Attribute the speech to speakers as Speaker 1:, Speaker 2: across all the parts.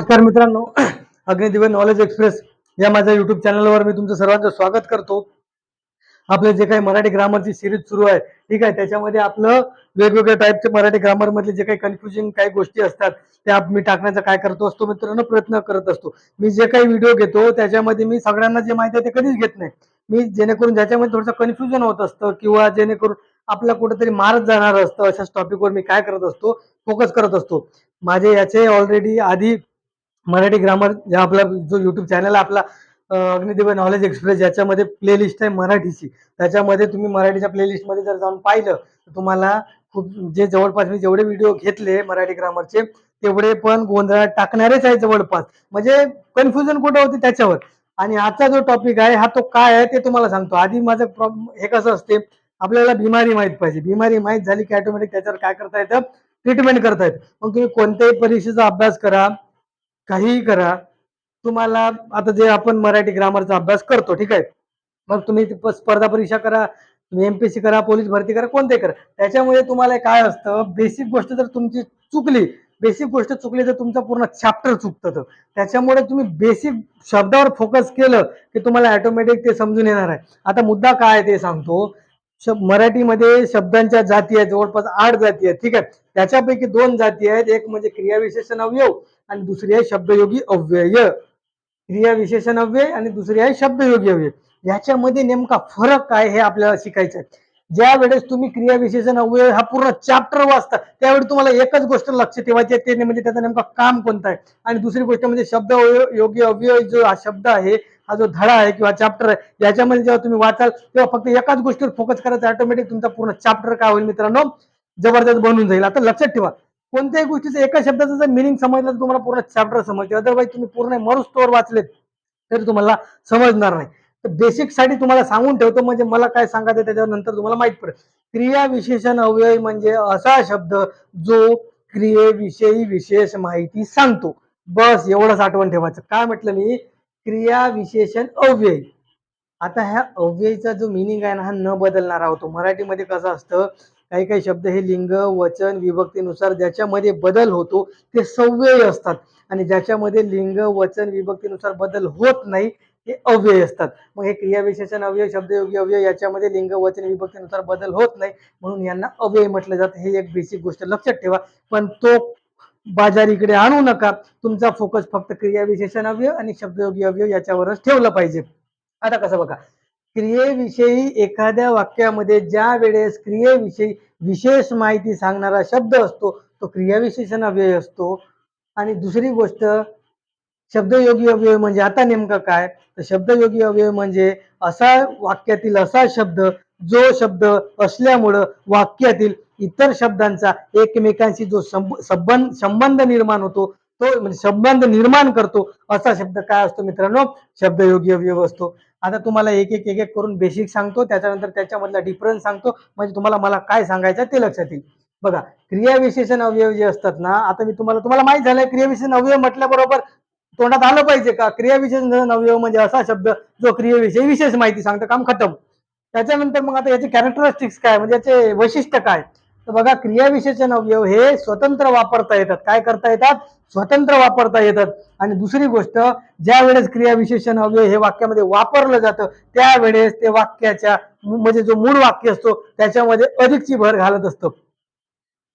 Speaker 1: नमस्कार मित्रांनो. अग्निदिव्य knowledge express या माझ्या युट्यूब चॅनलवर मी तुमचं सर्वांचं स्वागत करतो. आपले जे काही मराठी ग्रामरची सिरीज सुरू आहे ठीक आहे त्याच्यामध्ये आपलं वेगवेगळ्या टाईपचे मराठी ग्रामरमधले जे काही कन्फ्युजिंग काही गोष्टी असतात त्या मी टाकण्याचा काय करतो असतो मित्रांनो प्रयत्न करत असतो. मी जे काही व्हिडिओ घेतो त्याच्यामध्ये मी सगळ्यांना जे माहिती आहे ते कधीच घेत नाही. मी जेणेकरून ज्याच्यामध्ये थोडंसं कन्फ्युजन होत असतं किंवा जेणेकरून आपलं कुठेतरी मारत जाणार असतं अशाच टॉपिकवर मी काय करत असतो फोकस करत असतो. माझे याचे ऑलरेडी आधी मराठी ग्रामर या आपला जो युट्यूब चॅनल आहे आपला अग्निदेव नॉलेज एक्सप्रेस याच्यामध्ये प्लेलिस्ट आहे मराठीची. त्याच्यामध्ये तुम्ही मराठीच्या प्लेलिस्टमध्ये जर जाऊन पाहिलं तर तुम्हाला खूप जे जवळपास मी जेवढे व्हिडिओ घेतले मराठी ग्रामरचे तेवढे पण गोंधळात टाकणारेच आहे जवळपास. म्हणजे कन्फ्युजन कुठं होते त्याच्यावर? आणि आजचा जो टॉपिक आहे हा तो काय आहे ते तुम्हाला सांगतो. आधी माझं प्रॉब्लेम हे कसं असते आपल्याला बिमारी माहीत पाहिजे. बिमारी माहीत झाली की ऑटोमॅटिक त्याच्यावर काय करता येतं? ट्रीटमेंट करता येतं. मग तुम्ही कोणत्याही परीक्षेचा अभ्यास करा काहीही करा. तुम्हाला आता जे आपण मराठी ग्रामरचा अभ्यास करतो ठीक आहे? मग तुम्ही स्पर्धा परीक्षा करा तुम्ही एमपीएससी करा पोलीस भरती करा कोणते करा. त्याच्यामुळे तुम्हाला काय असतं बेसिक गोष्ट जर तुमची चुकली बेसिक गोष्ट चुकली तर तुमचं पूर्ण चॅप्टर चुकतं तर. त्याच्यामुळे तुम्ही बेसिक शब्दावर फोकस केलं की तुम्हाला ऑटोमॅटिक ते समजून येणार आहे. आता मुद्दा काय आहे ते सांगतो. शब मराठीमध्ये शब्दांच्या जाती आहेत जवळपास आठ जाती आहेत ठीक आहे? त्याच्यापैकी दोन जाती आहेत. एक म्हणजे क्रियाविशेषण अवयव आणि दुसरी आहे शब्दयोगी अव्यय. क्रिया विशेषण अव्यय आणि दुसरी आहे शब्दयोगी अव्यय. याच्यामध्ये नेमका फरक काय हे आपल्याला शिकायचं आहे. ज्या वेळेस तुम्ही क्रिया विशेषण अव्यय हा पूर्ण चॅप्टर वाचता त्यावेळी तुम्हाला एकच गोष्ट लक्ष ठेवायची आहे ते म्हणजे त्याचा नेमकं काम कोणता आहे. आणि दुसरी गोष्ट म्हणजे शब्द योग्य योगी अव्यय जो हा शब्द आहे हा जो धडा आहे किंवा चॅप्टर आहे याच्यामध्ये जेव्हा तुम्ही वाचाल तेव्हा फक्त एकाच गोष्टीवर फोकस करायचा ऑटोमॅटिक तुमचा पूर्ण चॅप्टर काय होईल मित्रांनो? जबरदस्त बनून जाईल. आता लक्षात ठेवा कोणत्याही गोष्टीचं एका शब्दाचं जर मिनिंग समजलं तर तुम्हाला पूर्ण चॅप्टर समजते. अदरवाईज तुम्ही पूर्ण मरू स्टोअर वाचलेत तर तुम्हाला समजणार नाही. तर बेसिकसाठी तुम्हाला सांगून ठेवतो म्हणजे मला काय सांगायचं त्याच्यावर नंतर तुम्हाला माहीत पडेल. क्रिया विशेषण अव्यय म्हणजे असा शब्द जो क्रियेविषयी विशेष माहिती सांगतो. बस एवढंच आठवण ठेवायचं. काय म्हटलं मी? क्रिया विशेषण अव्यय आता ह्या अव्ययचा जो मिनिंग आहे ना हा न बदलणारा होतो. मराठीमध्ये कसं असतं? काही काही शब्द हे लिंग वचन विभक्तीनुसार ज्याच्यामध्ये बदल होतो ते सव्यय असतात. आणि ज्याच्यामध्ये लिंग वचन विभक्तीनुसार बदल होत नाही हे अव्यय असतात. मग हे क्रियाविशेषण अव्यय शब्दयोगी अव्यय याच्यामध्ये लिंग वचन विभक्तीनुसार बदल होत नाही म्हणून यांना अव्यय म्हटलं जातं. हे एक बेसिक गोष्ट लक्षात ठेवा. पण तो बाजारीकडे आणू नका. तुमचा फोकस फक्त क्रियाविशेषण अव्यय आणि शब्दयोगी अव्यय याच्यावरच ठेवलं पाहिजे. आता कसं बघा. क्रियेविषयी एखाद्या वाक्यामध्ये ज्या वेळेस क्रियेविषयी विशेष माहिती सांगणारा शब्द असतो तो क्रियाविशेषण अव्यय असतो. आणि दुसरी गोष्ट शब्दयोगी अव्यय म्हणजे आता नेमकं काय? तर शब्दयोगी अव्यय म्हणजे असा वाक्यातील असा शब्द जो शब्द असल्यामुळं वाक्यातील इतर शब्दांचा एकमेकांशी जो संबंध संबंध निर्माण होतो तो म्हणजे संबंध निर्माण करतो असा शब्द काय असतो मित्रांनो? शब्दयोगी अवयव असतो. आता तुम्हाला एक एक एक एक करून बेसिक सांगतो त्याच्यानंतर त्याच्यामधला डिफरन्स सांगतो. म्हणजे तुम्हाला मला काय सांगायचं ते लक्षात येईल. बघा क्रियाविशेषण अवयव जे असतात ना आता मी तुम्हाला तुम्हाला माहीत झालंय क्रियाविशेषण अवयव म्हटल्याबरोबर तोंडात आलं पाहिजे का? क्रियाविशेषण अवयव म्हणजे असा शब्द जो क्रियेविषयी विशेष माहिती सांगतो काम खतम. त्याच्यानंतर मग आता याचे कॅरेक्टरिस्टिक्स काय? म्हणजे याचे वैशिष्ट्य काय? तर बघा क्रियाविशेषण अवयव हे स्वतंत्र वापरता येतात. काय करता येतात? स्वतंत्र वापरता येतात. आणि दुसरी गोष्ट ज्या वेळेस क्रियाविशेषण अवयव हे वाक्यामध्ये वापरलं जातं त्यावेळेस ते वाक्याच्या म्हणजे जो मूळ वाक्य असतो त्याच्यामध्ये अधिकची भर घालत असतो.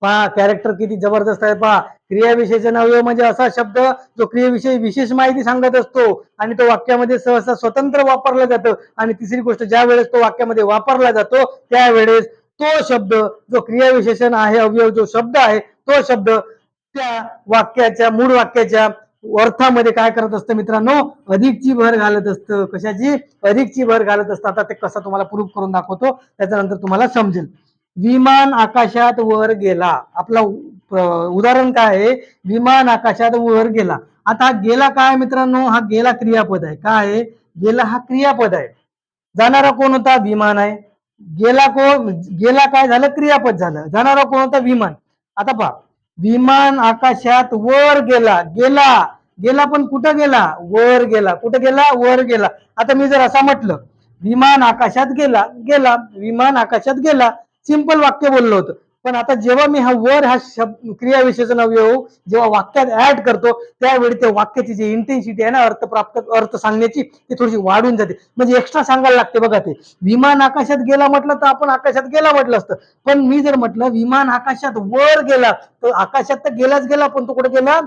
Speaker 1: पहा कॅरेक्टर किती जबरदस्त आहे. पहा क्रियाविशेषण अवयव म्हणजे असा शब्द जो क्रियेविषयी विशेष माहिती सांगत असतो आणि तो वाक्यामध्ये सहसा स्वतंत्र वापरला जातं. आणि तिसरी गोष्ट ज्या वेळेस तो वाक्यामध्ये वापरला जातो त्यावेळेस तो शब्द जो क्रियाविशेषण आहे अवयव जो शब्द आहे तो शब्द त्या वाक्याच्या मूळ वाक्याच्या अर्थामध्ये काय करत असतं मित्रांनो? अधिकची भर घालत असतं. कशाची? अधिकची भर घालत असतं. आता ते कसं तुम्हाला प्रूफ करून दाखवतो. त्याच्यानंतर तुम्हाला समजेल. विमान आकाशात वर गेला. आपला उदाहरण काय आहे? विमान आकाशात वर गेला. आता गेला काय मित्रांनो? हा गेला क्रियापद आहे. काय आहे? गेला हा क्रियापद आहे. जाणारा कोण होता? विमान आहे. गेला कोण गेला काय झालं? क्रियापद झालं. जाणारा कोण होता विमान. आता पहा. विमान आकाशात वर गेला. गेला. गेला पण कुठं गेला? वर गेला. कुठं गेला? वर गेला. आता मी जर असं म्हटलं विमान आकाशात गेला गेला. विमान आकाशात गेला. सिंपल वाक्य बोललो होतं. पण आता जेव्हा मी हा वर हा शब्द क्रियाविशेषण अवयव हो, जेव्हा वाक्यात ऍड करतो त्यावेळी त्या वाक्याची जी इंटेन्सिटी आहे ना अर्थ प्राप्त अर्थ सांगण्याची ती थोडीशी वाढून जाते. म्हणजे एक्स्ट्रा सांगायला लागते बघा ते. विमान आकाशात गेला म्हटलं तर आपण आकाशात गेला म्हटलं असतं. पण मी जर म्हटलं विमान आकाशात वर गेला तर आकाशात तर गेलाच गेला पण तो कुठे गेला?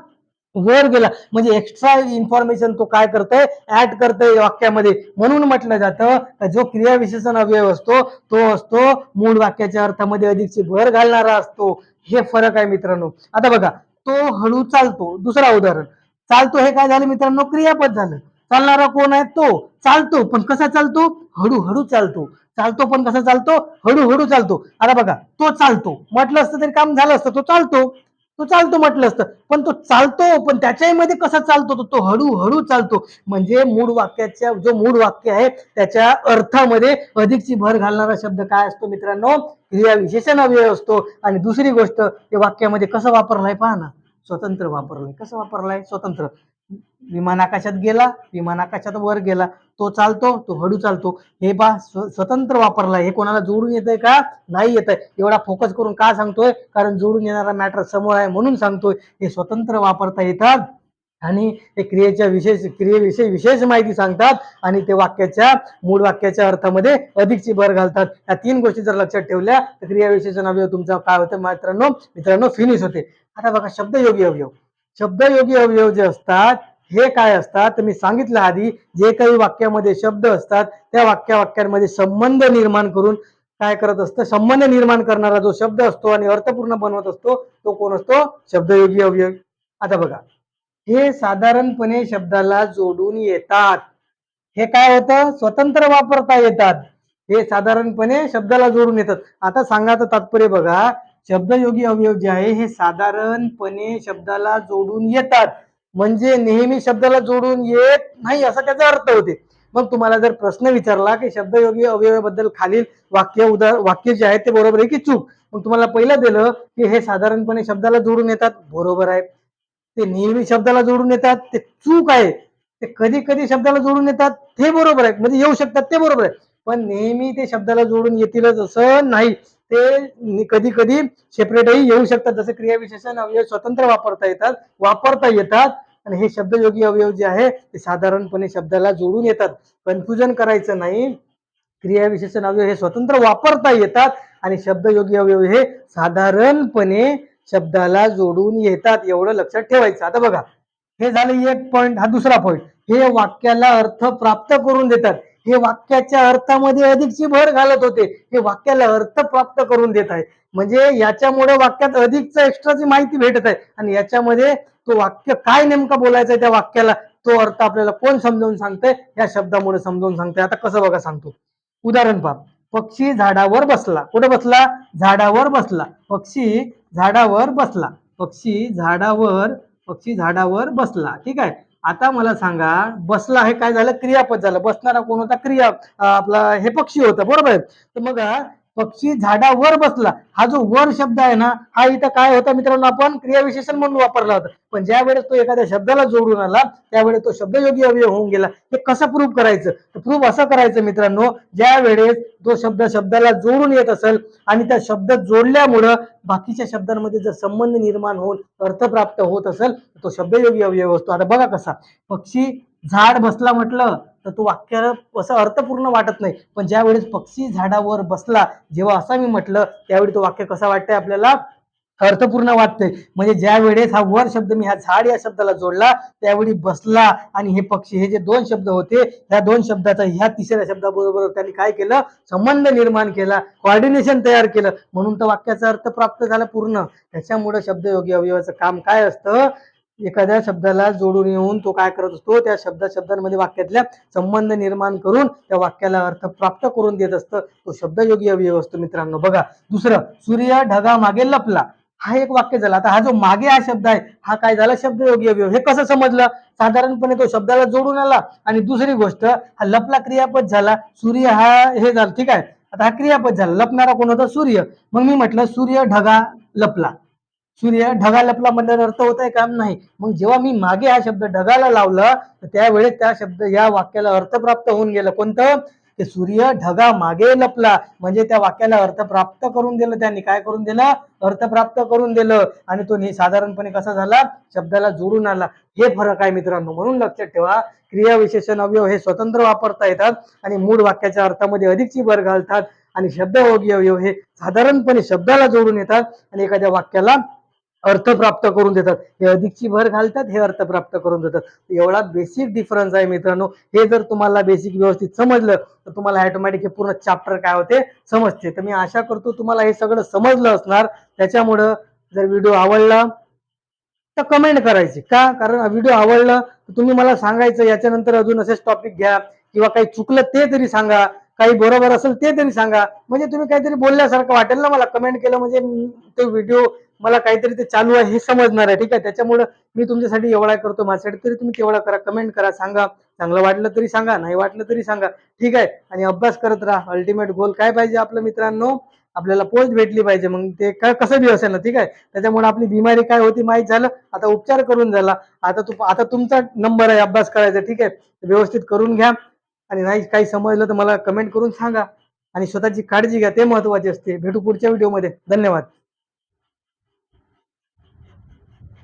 Speaker 1: वर गेला. म्हणजे एक्स्ट्रा इन्फॉर्मेशन तो काय करतोय? ऍड करतोय वाक्यामध्ये. म्हणून म्हटलं जातं जो क्रियाविशेषण अवयव असतो तो असतो मूळ वाक्याच्या अर्थामध्ये अधिकची भर घालणारा असतो. हे फरक आहे मित्रांनो. आता बघा तो हळू चालतो. दुसरा उदाहरण. चालतो हे काय झालं मित्रांनो? क्रियापद झालं. चालणारा कोण आहे? तो. चालतो पण कसा चालतो? हळूहळू चालतो. चालतो पण कसा चालतो? हळूहळू चालतो. आता बघा तो चालतो. म्हटलं असतं तरी काम झालं असतं तो चालतो. तो चालतो म्हटलं असतं. पण तो चालतो पण त्याच्याही मध्ये कसा चालतो? तो तो हळूहळू चालतो. म्हणजे मूळ वाक्याच्या जो मूळ वाक्य आहे त्याच्या अर्थामध्ये अधिकची भर घालणारा शब्द काय असतो मित्रांनो? क्रिया विशेषण अव्यय असतो. आणि दुसरी गोष्ट ते वाक्यामध्ये कसं वापरलाय? पहा ना. स्वतंत्र वापरलाय. कसं वापरलाय? स्वतंत्र. विमान आकाशात गेला? विमान आकाशात वर गेला? तो चालतो तो हळू चालतो. हे बा स्व- स्वतंत्र वापरला. हे कोणाला जोडून येतंय का? नाही येत आहे एवढा फोकस करून का सांगतोय? कारण जोडून येणारा मॅटर समोर आहे म्हणून सांगतोय. हे स्वतंत्र वापरता येतात आणि ते क्रियेच्या विशेष क्रियेविषयी विशेष माहिती सांगतात आणि ते वाक्याच्या मूळ वाक्याच्या अर्थामध्ये अधिकची भर घालतात. या तीन गोष्टी जर लक्षात ठेवल्या तर क्रियाविषयीचं अवयव तुमचा काय होतं मित्रांनो? मित्रांनो फिनिश होते. आता बघा शब्दयोगी अवयव. शब्दयोगी अवयव जे असतात हे काय असतात? तर मी सांगितलं आधी जे काही वाक्यामध्ये शब्द असतात त्या वाक्या वाक्यांमध्ये संबंध निर्माण करून काय करत असतं? संबंध निर्माण करणारा जो शब्द असतो आणि अर्थपूर्ण बनवत असतो तो कोण असतो? शब्दयोगी अवयव. आता बघा. हे साधारणपणे शब्दाला जोडून येतात. हे काय होतं? स्वतंत्र वापरता येतात. हे साधारणपणे शब्दाला जोडून येतात. आता सांगायचं तात्पर्य बघा. शब्दयोगी अवयव जे आहे हे साधारणपणे शब्दाला जोडून येतात. म्हणजे नेहमी शब्दाला जोडून येत नाही असा त्याचा अर्थ होते. मग तुम्हाला जर प्रश्न विचारला की शब्दयोगी अवयवाबद्दल खालील वाक्य उदा वाक्य जे आहे ते बरोबर आहे की चूक? मग तुम्हाला पहिलं दिलं की हे साधारणपणे शब्दाला जोडून येतात. बरोबर आहे. ते नेहमी शब्दाला जोडून येतात. ते चूक आहे. ते कधी कधी शब्दाला जोडून येतात. ते बरोबर आहे. म्हणजे येऊ शकतात ते बरोबर आहे. पण नेहमी ते शब्दाला जोडून येतीलच असं नाही. ते कधी कधी सेपरेटही येऊ शकतात. जसं क्रियाविशेषण अवयव स्वतंत्र वापरता येतात वापरता येतात. आणि हे शब्दयोगी अवयव जे आहे ते साधारणपणे शब्दाला जोडून येतात. कन्फ्युजन करायचं नाही. क्रियाविशेषण अवयव हे स्वतंत्र वापरता येतात. आणि शब्दयोगी अवयव हे साधारणपणे शब्दाला जोडून येतात. एवढं लक्षात ठेवायचं. आता बघा हे झालं एक पॉईंट हा दुसरा पॉईंट हे वाक्याला अर्थ प्राप्त करून देतात. हे वाक्याच्या अर्थामध्ये अधिकची भर घालत होते. हे वाक्याला अर्थ प्राप्त करून देत आहे. म्हणजे याच्यामुळे वाक्यात अधिकच एक्स्ट्राची माहिती भेटत आहे. आणि याच्यामध्ये तो वाक्य काय नेमका बोलायचं आहे त्या वाक्याला तो अर्थ आपल्याला कोण समजावून सांगतंय? या शब्दामुळे समजावून सांगतंय. आता कसं बघा सांगतो. उदाहरण पहा. पक्षी झाडावर बसला. कुठे बसला? झाडावर बसला. पक्षी झाडावर बसला. पक्षी झाडावर पक्षी झाडावर बसला. ठीक आहे? आता मला सांगा बसला हे काय झालं? क्रियापद झालं. बसणारा कोण होता? क्रिया आपला हे पक्षी होता बरोबर? आहे तर मग पक्षी झाडावर बसला. हा जो वर शब्द आहे ना हा इथं काय होता मित्रांनो आपण क्रियाविशेषण म्हणून वापरला होता. पण ज्या वेळेस तो एखाद्या शब्दाला जोडून आला त्यावेळेस तो शब्दयोगी अवयव होऊन गेला. हे कसं प्रूव्ह करायचं? तर प्रूव्ह असं करायचं मित्रांनो ज्या वेळेस तो शब्द शब्दाला जोडून येत असेल आणि त्या शब्द जोडल्यामुळं बाकीच्या शब्दांमध्ये जर संबंध निर्माण होऊन अर्थ प्राप्त होत असेल तर तो शब्दयोगी अवयव असतो. आता बघा कसा. पक्षी झाड बसला म्हटलं तर तो वाक्याला असं अर्थपूर्ण वाटत नाही. पण ज्या वेळेस पक्षी झाडावर बसला जेव्हा असं मी म्हटलं त्यावेळी तो वाक्य कसा वाटतंय आपल्याला? अर्थपूर्ण वाटतंय. म्हणजे ज्या वेळेस हा वर शब्द मी ह्या झाड या शब्दाला जोडला त्यावेळी बसला आणि हे पक्षी हे जे दोन शब्द होते ह्या दोन शब्दाचा ह्या तिसऱ्या शब्दाबरोबर त्यांनी काय केलं? संबंध निर्माण केला कॉर्डिनेशन तयार केलं. म्हणून तर वाक्याचा अर्थ प्राप्त झाला पूर्ण. त्याच्यामुळे शब्दयोगी अवयवाचं काम काय असतं? एखाद्या शब्दाला जोडून येऊन तो काय करत असतो त्या शब्दा शब्दांमध्ये वाक्यातल्या संबंध निर्माण करून त्या वाक्याला अर्थ प्राप्त करून देत असतं. तो शब्दयोगी अवयव असतो मित्रांनो बघा. दुसरं सूर्य ढगा मागे लपला. हा एक वाक्य झाला. आता हा जो मागे हा शब्द आहे हा काय झाला? शब्दयोगी अवयव. हे कसं समजलं? साधारणपणे तो शब्दाला जोडून आला. आणि दुसरी गोष्ट हा लपला क्रियापद झाला. सूर्य हा हे झालं. ठीक आहे. आता हा क्रियापद झाला. लपणारा कोण होता? सूर्य. मग मी म्हटलं सूर्य ढगा लपला. सूर्य ढगा लपला म्हणल्यावर अर्थ होत आहे काम नाही. मग जेव्हा मी मागे हा शब्द ढगाला लावला तर त्यावेळेस त्या शब्द या वाक्याला अर्थ प्राप्त होऊन गेलं. कोणतं? ते सूर्य ढगा मागे लपला. म्हणजे त्या वाक्याला अर्थ प्राप्त करून दिलं त्यांनी. काय करून दिलं? अर्थ प्राप्त करून दिलं. आणि तो साधारणपणे कसा झाला? शब्दाला जोडून आला. हे फरक आहे मित्रांनो. म्हणून लक्षात ठेवा क्रिया विशेषण अवयव हे स्वतंत्र वापरता येतात आणि मूळ वाक्याच्या अर्थामध्ये अधिकची भर घालतात. आणि शब्द अवयव हे साधारणपणे शब्दाला जोडून येतात आणि एखाद्या वाक्याला अर्थ प्राप्त करून देतात. हे अधिकची भर घालतात हे अर्थ प्राप्त करून देतात. एवढा बेसिक डिफरन्स आहे मित्रांनो. हे जर तुम्हाला बेसिक व्यवस्थित समजलं तर तुम्हाला ऑटोमॅटिक हे पूर्ण चॅप्टर काय होते? समजते. तर मी आशा करतो तुम्हाला हे सगळं समजलं असणार. त्याच्यामुळं जर व्हिडिओ आवडला तर कमेंट करायची. का? कारण व्हिडिओ आवडला तर तुम्ही मला सांगायचं याच्यानंतर अजून असेच टॉपिक घ्या. किंवा काही चुकलं ते तरी सांगा. काही बरोबर असेल ते तरी सांगा. म्हणजे तुम्ही काहीतरी बोलल्यासारखं वाटेल ना मला. कमेंट केलं म्हणजे ते व्हिडिओ मला काहीतरी ते चालू आहे हे समजणार आहे. ठीक आहे? त्याच्यामुळं मी तुमच्यासाठी एवढा करतो. माझ्यासाठी तरी तुम्ही तेवढा करा. कमेंट करा सांगा. चांगलं वाटलं तरी सांगा नाही वाटलं तरी सांगा. ठीक आहे? आणि अभ्यास करत राहा. अल्टिमेट गोल काय पाहिजे आपल्या मित्रांनो? आपल्याला पोस्ट भेटली पाहिजे. मग ते काय कसं बी असेल ना ठीक आहे? त्याच्यामुळे आपली बिमारी काय होती माहीत झालं? आता उपचार करून झाला. आता तू आता तुमचा नंबर आहे अभ्यास करायचा. ठीक आहे? व्यवस्थित करून घ्या. आणि नाही काही समजलं तर मला कमेंट करून सांगा. आणि स्वतःची काळजी घ्या. ते महत्त्वाचे असते. भेटू पुढच्या व्हिडिओमध्ये धन्यवाद.